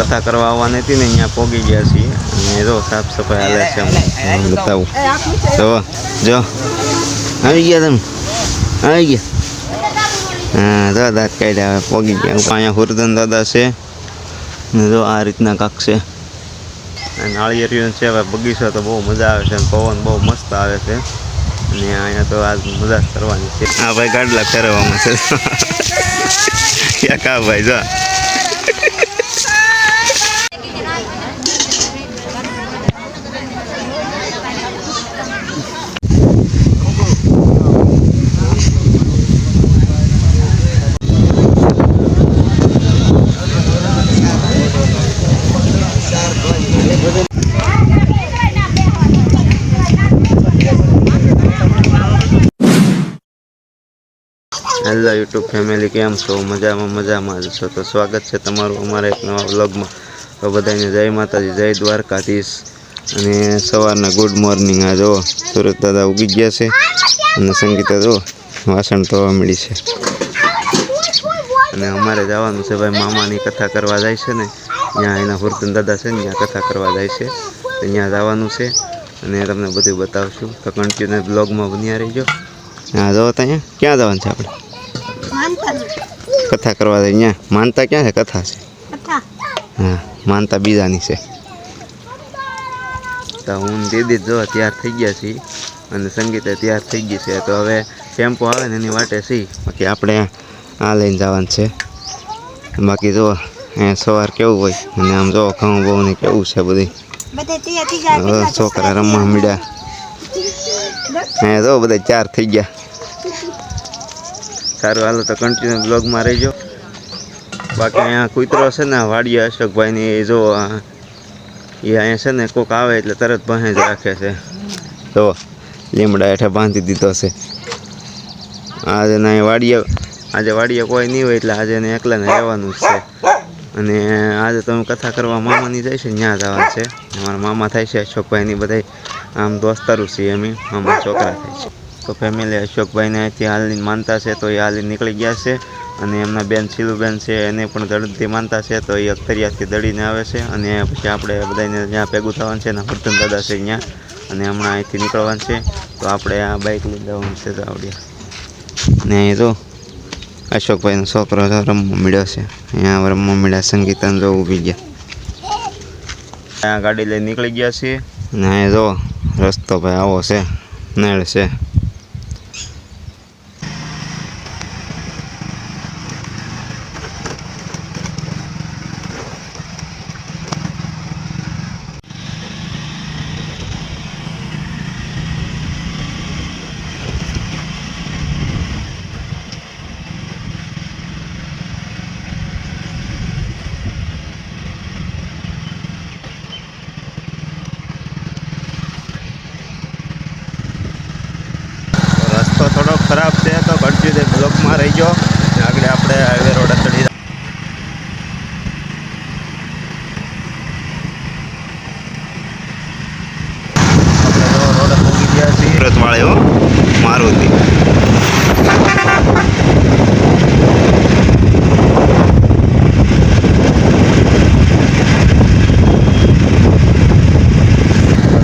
કથા કરવા આવવાની હતી ને અહીંયા પોગી ગયા છીએ. અને જો સાફ સફાઈ હાલે છે બતાવું. તો જો આવી ગયા તમે? આવી ગયા? હા દાદા કાઢ્યા પોગી ગયા. અહીંયા હુરદન દાદા છે. ને જો આ રીતના કાંક છે. અને નાળિયેરિયું છે હવે બગીચો તો બહુ મજા આવે છે અને પવન બહુ મસ્ત આવે છે. અને અહીંયા તો આજ મજા કરવાની છે. હા ભાઈ ગાડલા ફેરવવામાં છે. કા ભાઈ જો. હેલો યુટ્યુબ ફેમિલી કેમ છો? મજામાં મજામાં જ છો. તો સ્વાગત છે તમારું અમારા એક નવા વ્લોગમાં. તો બધાને જય માતાજી, જય દ્વારકાધીશ. અને સવારના ગુડ મોર્નિંગ આ જો સુરત દાદા ઉગી ગયા છે. અને સંગીતા જો વાસણ ધોવા મળી છે. અને અમારે જવાનું છે ભાઈ મામાની કથા કરવા જાય છે ને. ત્યાં એના હુરતન દાદા છે ને, ત્યાં કથા કરવા જાય છે. ત્યાં જવાનું છે. અને તમને બધું બતાવશું. તો કન્ટિન્યુ બ્લોગમાં બન્યા રહીજો. હા જો ત્યાં ક્યાં જવાનું છે આપણે? કથા કરવા જાય અહીંયા માનતા ક્યાં છે? કથા છે. હા માનતા બીજાની છે. તો હું દીદી જો તૈયાર થઈ ગયા છીએ અને સંગીતે તૈયાર થઈ ગઈ છે. તો હવે ટેમ્પો આવે ને એની વાટે સી. બાકી આપણે આ લઈને જવાનું છે. બાકી જો અહીંયા સવાર કેવું હોય? અને આમ જો ઘઉં બહુ ને કેવું છે બધી? છોકરા રમવા મળ્યા અહીંયા જો બધા ચાર થઈ ગયા. સારું, હાલો તો કન્ટિન્યુ બ્લોગમાં રહેજો. બાકી અહીંયા કૂતરો છે ને, વાડિયા અશોકભાઈની, એ જો એ અહીંયા છે ને, કોક આવે એટલે તરત ભેંસ રાખે છે. તો લીમડા હેઠે બાંધી દીધો છે. આજે ના વાડિયા, આજે વાડિયા કોઈ નહીં હોય એટલે આજે એને એકલાને રહેવાનું જ છે. અને આજે તો હું કથા કરવા મામાની જાય છે ત્યાં જવાનું છે. અમારા મામા થાય છે, અશોકભાઈની બધા આમ દોસ્તારું છીએ અમે, મામા છોકરા થાય છે. તો ફેમિલી અશોકભાઈને અહીંથી હાલની માનતા છે તો એ હાલી નીકળી ગયા છે. અને એમના બેન શીલુબેન છે, એને પણ દળથી માનતા છે તો એ અખતરિયાથી દળીને આવે છે. અને પછી આપણે બધાને જ્યાં ભેગું થવાનું છે એના વર્ધન દાદા છે ત્યાં અને હમણાં અહીંથી નીકળવાનું છે. તો આપણે આ બાઇક લઈ જવાનું છે જાવડિયા ને અહીં તો અશોકભાઈનો છોકરો રમવા મળ્યો છે. અહીંયા રમવા મળ્યા સંગીતન જો ઊભી ગયા. આ ગાડી લઈ નીકળી ગયા છીએ. ને અહીંયા જો રસ્તો ભાઈ આવો છે, નેળ છે રસ્તો થોડો ખરાબ છે તો કન્ટિન્યુ બ્લોકમાં રહીજો ને આગળ આપણે હાઈવે રોડ ચડી રોડ પહોંચી ગયા છીએ સુરત વાળે હો મારુતિ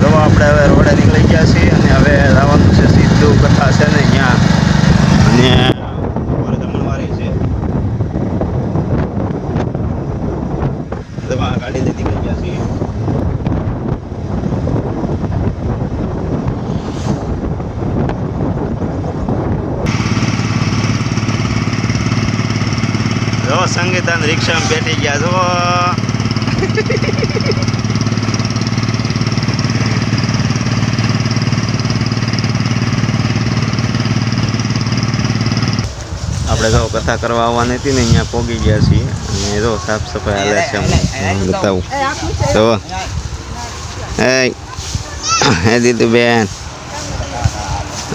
તો આપણે હવે રોડે નીકળી ગયા છીએ અને હવે જવાનું છે સીધું કથા છે ને અહીંયા અને અમારે જમણવારી છે તો આ ગાડી લઈ નીકળી ગયા છીએ સંગીતાન રિક્ષામાં બેઠી ગયા છો આપણે જો કથા કરવા આવવાની હતી ને અહીંયા પોગી ગયા છીએ અને જો સાફ સફાઈ હાલે છે હું બતાવું જો એ દીધું બેન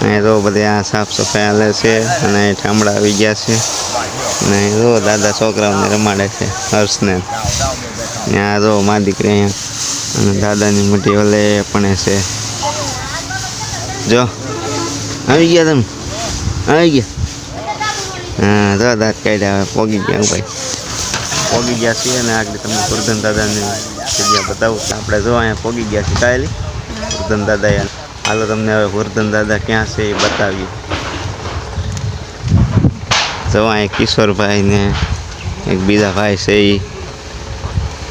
અહીંયા જો બધે આ સાફ સફાઈ હાલે છે અને ઠામડા આવી ગયા છે અને જો દાદા છોકરાઓને રમાડે છે, હર્ષને. ત્યાં જો મા દીકરી અહીંયા. અને દાદાની મોટી ઓલે પણ છે. જો, આવી ગયા તમે? આવી ગયા? હા તો દાંત કાઢ્યા હવે પોગી ગયા ભાઈ. પોગી ગયા છીએ અને આગળ તમને ગુરધન દાદાની જગ્યા બતાવું આપણે જો અહીંયા પોગી ગયા છીએ કાયલી. ગુરધન દાદા હાલો તમને હવે ગુરધન દાદા ક્યાં છે એ બતાવીએ. જો અહીંયા કિશોરભાઈ ને એક બીજા ભાઈ છે એ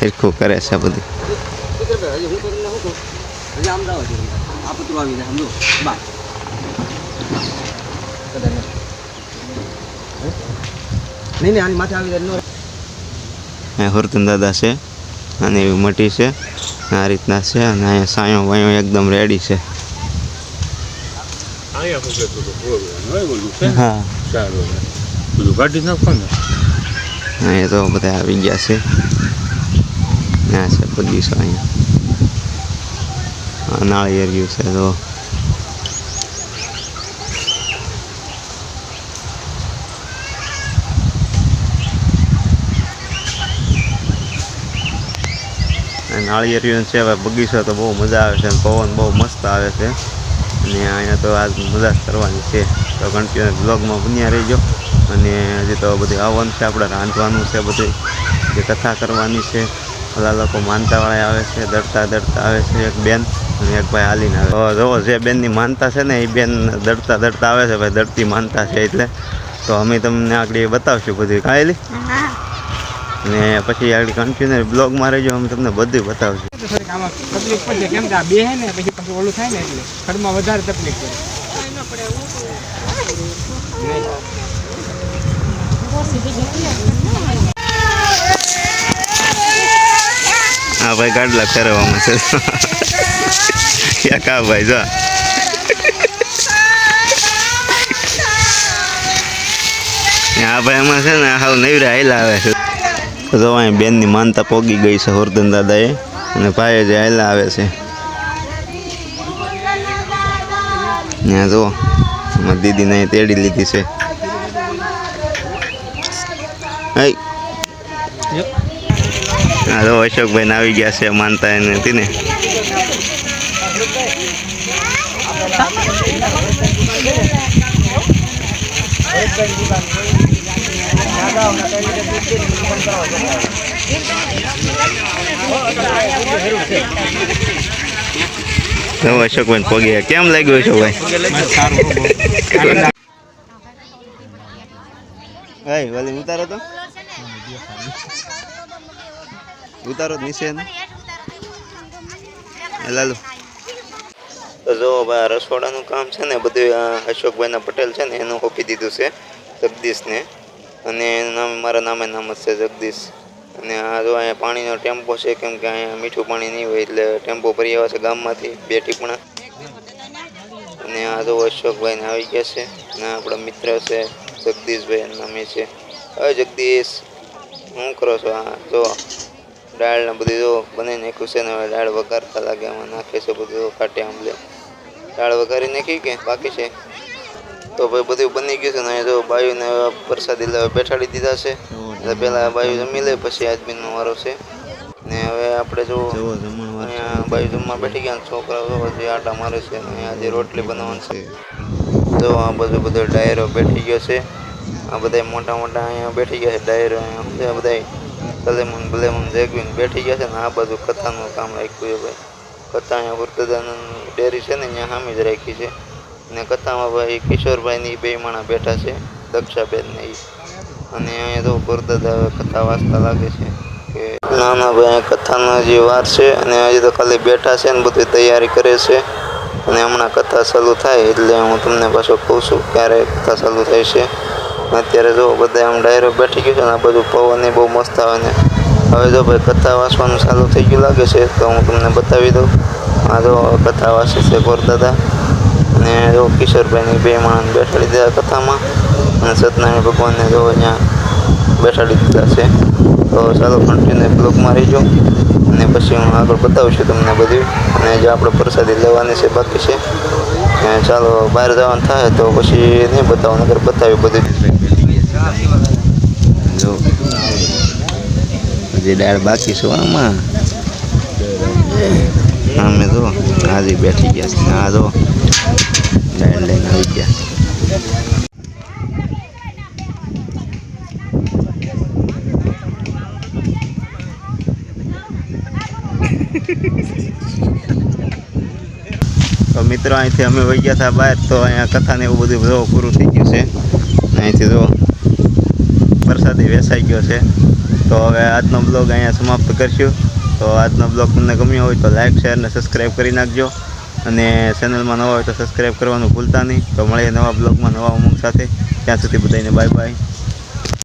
હિરખું કરે છે બધું. નહીં નહીં આની માથે આવી જાય નો અહીંયા વર્ધન દાદા છે અને એવી મટી છે આ રીતના છે અને અહીંયા સાયો વાયો એકદમ રેડી છે? હા. બધું કાઢી નાખો ને અહીંયા તો બધા આવી ગયા છે. ના છે બગીચો અહીંયા. નાળિયેર નાળિયેરિયું છે, તો. નાળિયેરિયું છે, હવે બગીચો તો બહુ મજા આવે છે પવન બહુ મસ્ત આવે છે. અને અહીંયા તો આજ મજા કરવાની છે. તો કન્ટિન્યુ બ્લોગમાં બન્યા રહીજો. અને હજી તો બધું આવવાનું છે આપણે રાંધવાનું છે બધું જે કથા કરવાની છે ઓલા લોકો માનતાવાળા આવે છે દડતા દડતા આવે છે એક બેન અને એક ભાઈ હાલીને આવે તો જો જે બેનની માનતા છે ને એ બેન દડતા દડતા આવે છે ભાઈ દડતી માનતા છે એટલે. તો અમે તમને આગળ એ બતાવશું બધું કાંઈ અને પછી આગળ કન્ટિન્યુ બ્લોગમાં રહેજો અમે તમને બધું બતાવશું. તકલીફ પડશે કેમ કે આ બે હે ને પછી પછી ઓલું થાય ને એટલે ઘરમાં વધારે તકલીફ પડે. હા ભાઈ ગાડલા ફેરવવામાં છે ક્યાં કા ભાઈ, જો. આ ભાઈ એમાં છે ને હાવ નવરા હાઈલા આવે છે. જો અહીં બેનની માનતા પોગી ગઈ છે હોરધન દાદાએ. અને ભાઈ જે હાઈલા આવે છે. ત્યાં એમાં દીદીને તેડી લીધી છે. હઈ હા તો અશોકભાઈ ને આવી ગયા છે માનતા એને હતી ને તો અશોકભાઈ પગે કેમ લાગ્યું અશોકભાઈ ભાઈ વાલી ઉતારો તો ઉતારો જ નીચે ને તો જો ભાઈ આ રસોડાનું કામ છે ને બધું અશોકભાઈના પટેલ છે ને એનું ઓપી દીધું છે જગદીશને. અને એનું નામ મારા નામે નામ જ છે જગદીશ. અને આ જો અહીંયા પાણીનો ટેમ્પો છે કેમ કે અહીંયા મીઠું પાણી નહીં હોય એટલે ટેમ્પો ભરી આવે છે ગામમાંથી બે ટીપણા. અને આ જો અશોકભાઈને આવી ગયા છે અને આપણા મિત્ર છે જગદીશભાઈ નામે છે. હવે જગદીશ શું કરો છો આ? જો. દાળ ને બધું જો બનાવી નાખ્યું છે ને હવે દાળ વઘારતા લાગે આમાં નાખે છે બધું કાટે આંબલે. દાળ વઘારી નાખી કે બાકી છે? તો ભાઈ બધું બની ગયું છે ને જો બાયુને પ્રસાદી લેવા બેઠાડી દીધા છે. એટલે પહેલાં બાયુ જમી લે પછી આજમીનનો વારો છે. ને હવે આપણે જો બાયુ જમવા બેઠી ગયા ને છોકરાઓ જે આટા મારે છે અને હજી રોટલી બનાવવાની છે. જો આ બધું બધો ડાયરો બેઠી ગયો છે. આ બધા મોટા મોટા અહીંયા બેઠી ગયા છે ડાયરો અહીંયા બધા કલેમન બલેમુન જેગવીન બેઠી ગયા છે ને આ બધું કથાનું કામ રાખ્યું છે ભાઈ. કથા અહીંયા વૃદ્ધદાનંદ ડેરી છે ને અહીંયા હામી જ રાખી છે. ને કથામાં ભાઈ કિશોરભાઈની બે માણા બેઠા છે, દક્ષાબેન ને એ અને અહીંયા તો વૃદ્ધદા કથા વાંચતા લાગે છે કે ના ના ભાઈ કથાનો જે વાર છે અને હજી તો ખાલી બેઠા છે ને બધી તૈયારી કરે છે. અને હમણાં કથા ચાલુ થાય એટલે હું તમને પાછો કહું છું ક્યારે કથા ચાલુ થાય છે. અત્યારે જો બધા આમ ડાયરો બેઠી ગયો છે ને આ બધું પવન એ બહુ મસ્ત આવે ને. હવે જો ભાઈ કથા વાંચવાનું ચાલુ થઈ ગયું લાગે છે, તો હું તમને બતાવી દઉં. આ જો કથા વાંચે છે ગોરદાદા. અને જો કિશોરભાઈની બે માણસ બેઠાડી દીધા કથામાં. અને સત્યનારાયણ ભગવાનને જો અહીંયા બેઠાડી દીધા છે. તો ચાલો કન્ટિન્યુ બ્લોગમાં રહીજો. અને પછી હું આગળ બતાવું છું તમને બધું. અને જે આપણે પ્રસાદી લેવાની છે બાકી છે. ચાલો બહાર જવાનું થાય તો પછી નહીં બતાવું નગર બતાવ્યું બધું જો. હજી દાળ બાકી છે આમાં. અમે તો આજે બેઠી ગયા છે આ જો. દાળ લઈને આવી ગયા. મિત્રો, અહીંથી અમે વહી ગયા હતા બહાર તો અહીંયા કથાને એવું બધું જો પૂરું થઈ ગયું છે. અહીંથી જો વરસાદી વેસાઈ ગયો છે. તો હવે આજનો બ્લોગ અહીંયા સમાપ્ત કરશું. તો આજનો બ્લોગ તમને ગમ્યો હોય તો લાઇક શેર અને સબસ્ક્રાઈબ કરી નાખજો. અને ચેનલમાં નવા હોય તો સબસ્ક્રાઈબ કરવાનું ભૂલતા નહીં. તો મળીએ નવા બ્લોગમાં નવા ઉમંગ સાથે. ત્યાં સુધી બધાને બાય બાય.